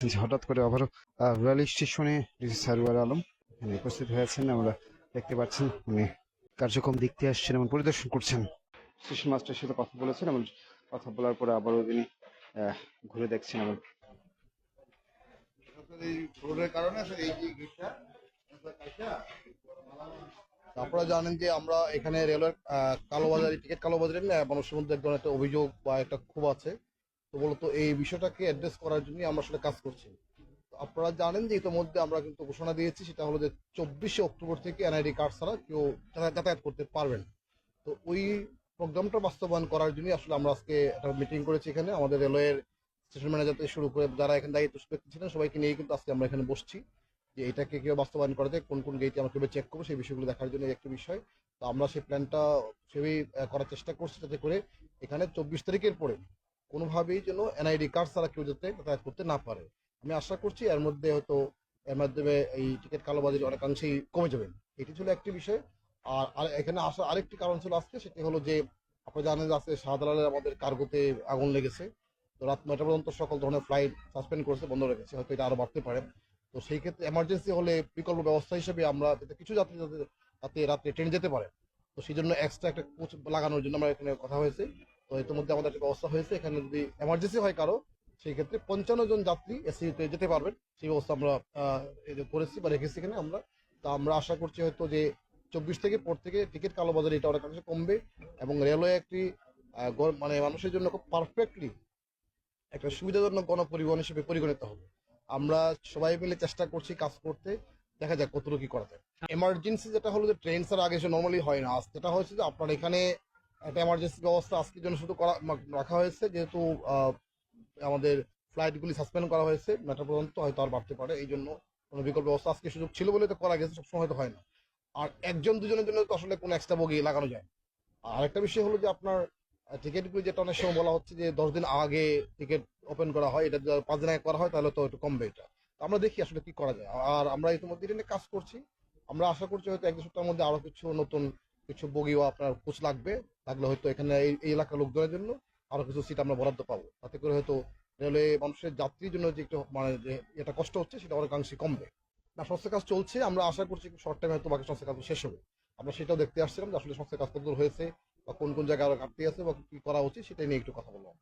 হঠাৎ করে আবারও রেল স্টেশনে ডিসি সারওয়ার আলম উপস্থিত হয়েছেন। আমরা দেখতে পাচ্ছেন উনি কার্যক্রম দেখতে আসছেন এবং পরিদর্শন করছেন। স্টেশন মাস্টারের সাথে কথা বলেছেন এবং কথা বলার পরে আবারও তিনি ঘুরে দেখছেন এবং আপনারা জানেন যে আমরা এখানে রেলওয়ের আহ, কালোবাজারি টিকিট কালোবাজারি মানুষের মধ্যে একটা অভিযোগ বা একটা খুব আছে। তো মূলত এই বিষয়টাকে অ্যাড্রেস করার জন্য আমরা আসলে কাজ করছি। আপনারা জানেন যে ইতিমধ্যে আমরা কিন্তু ঘোষণা দিয়েছি, সেটা হলো যে চব্বিশে অক্টোবর থেকে এনআইডি কার্ড ছাড়া কেউ যাতায়াত- যাতায়াত করতে পারবেন তো ওই প্রোগ্রামটা বাস্তবায়ন করার জন্য আসলে আমরা আজকে একটা মিটিং করেছি এখানে। আমাদের রেলওয়ের স্টেশন ম্যানেজার থেকে শুরু করে যারা এখানে দায়িত্ব ব্যক্তি ছিলেন, সবাইকে নিয়ে কিন্তু আজকে আমরা এখানে বসছি যে এটাকে কেউ বাস্তবায়ন করা যায়, কোন কোন গেটে আমরা কীভাবে চেক করব, সেই বিষয়গুলো দেখার জন্য একটা বিষয়। তো আমরা সেই প্ল্যানটা সেভাবেই করার চেষ্টা করছি যাতে করে এখানে চব্বিশ তারিখের পরে কোনোভাবেই যেন এনআইডি কার্ড ছাড়া কেউ যাতে যাতায়াত করতে না পারে। আমি আশা করছি এর মধ্যে হয়তো, এর মাধ্যমে এই টিকিট কালোবাজারি অনেকাংশেই কমে যাবেন এটি ছিল একটি বিষয়। আর এখানে আসার আরেকটি কারণ ছিল আজকে, সেটি হলো যে আপনারা জানেন যে আজকে শাহজালালের আমাদের কার্গোতে আগুন লেগেছে। তো রাত নয়টা পর্যন্ত সকল ধরনের ফ্লাইট সাসপেন্ড করেছে, বন্ধ রেখেছে, হয়তো এটা আরও বাড়তে পারে। তো সেই ক্ষেত্রে এমার্জেন্সি হলে বিকল্প ব্যবস্থা হিসেবে আমরা কিছু যাত্রী যাতে রাতে রাত্রে ট্রেন যেতে পারে। তো সেই জন্য এক্সট্রা একটা কোচ লাগানোর জন্য আমরা এখানে কথা হয়েছে। তো ইতিমধ্যে আমাদের একটা ব্যবস্থা হয়েছে, এখানে যদি এমার্জেন্সি হয় কারও, সেই ক্ষেত্রে পঞ্চান্ন জন যাত্রী এসিতে যেতে পারবেন। সেই ব্যবস্থা আমরা করেছি বা রেখেছি এখানে আমরা। তা আমরা আশা করছি হয়তো যে চব্বিশ থেকে পর থেকে টিকিট কালোবাজারি এটা অনেকাংশে কমবে এবং রেলওয়ে একটি মানে মানুষের জন্য খুব পারফেক্টলি একটা সুবিধাজনক গণপরিবহন হিসেবে পরিগণিত হবে। আমরা সবাই মিলে চেষ্টা করছি কাজ করতে, দেখা যাক কতটুকু কি করা যায়। এমার্জেন্সি যেটা হলো যে ট্রেন ছাড়া আগে সে নর্মালি হয় না। যেটা হয়েছে যে আপনার এখানে একটা এমার্জেন্সি ব্যবস্থা আজকের জন্য শুধু করা রাখা হয়েছে। যেহেতু আমাদের ফ্লাইটগুলি সাসপেন্ড করা হয়েছে মেটা পর্যন্ত হয়তো আর বাড়তে পারে এই জন্য কোনো বিকল্প ব্যবস্থা আজকে সুযোগ ছিল বলে তো করা গেছে, সবসময় হয়তো হয় না। আর একজন দুজনের জন্য তো আসলে কোনো এক্সট্রা বগি লাগানো যায়। আর একটা বিষয় হলো যে আপনার টিকিটগুলি যেটা অনেক সময় বলা হচ্ছে যে দশ দিন আগে টিকিট ওপেন করা হয়, এটা পাঁচ দিন আগে করা হয়, তাহলে তো একটু কমবে এটা। আমরা দেখি আসলে কি করা যায়। আর আমরা ইতিমধ্যে এটা নিয়ে কাজ করছি। আমরা আশা করছি হয়তো এক সপ্তাহের মধ্যে আরও কিছু নতুন কিছু বগিও আপনার কোচ লাগবে, লাগলে হয়তো এখানে এই এলাকার লোকজনের জন্য আরও কিছু সিট আমরা বরাদ্দ পাবো। তাতে করে হয়তো রেলওয়ে মানুষের যাত্রীর জন্য যে একটু মানে এটা কষ্ট হচ্ছে সেটা অনেকাংশে কমবে। না সংস্থার কাজ চলছে, আমরা আশা করছি শর্ট টাইমে হয়তো বাকি সংস্থার কাজ শেষ হবে। আমরা সেটাও দেখতে আসছিলাম যে আসলে সংস্থার কাজ কতদূর হয়েছে বা কোন কোন জায়গায় আরও ঘাটতি আছে বা কি করা উচিত সেটা নিয়ে একটু কথা বললাম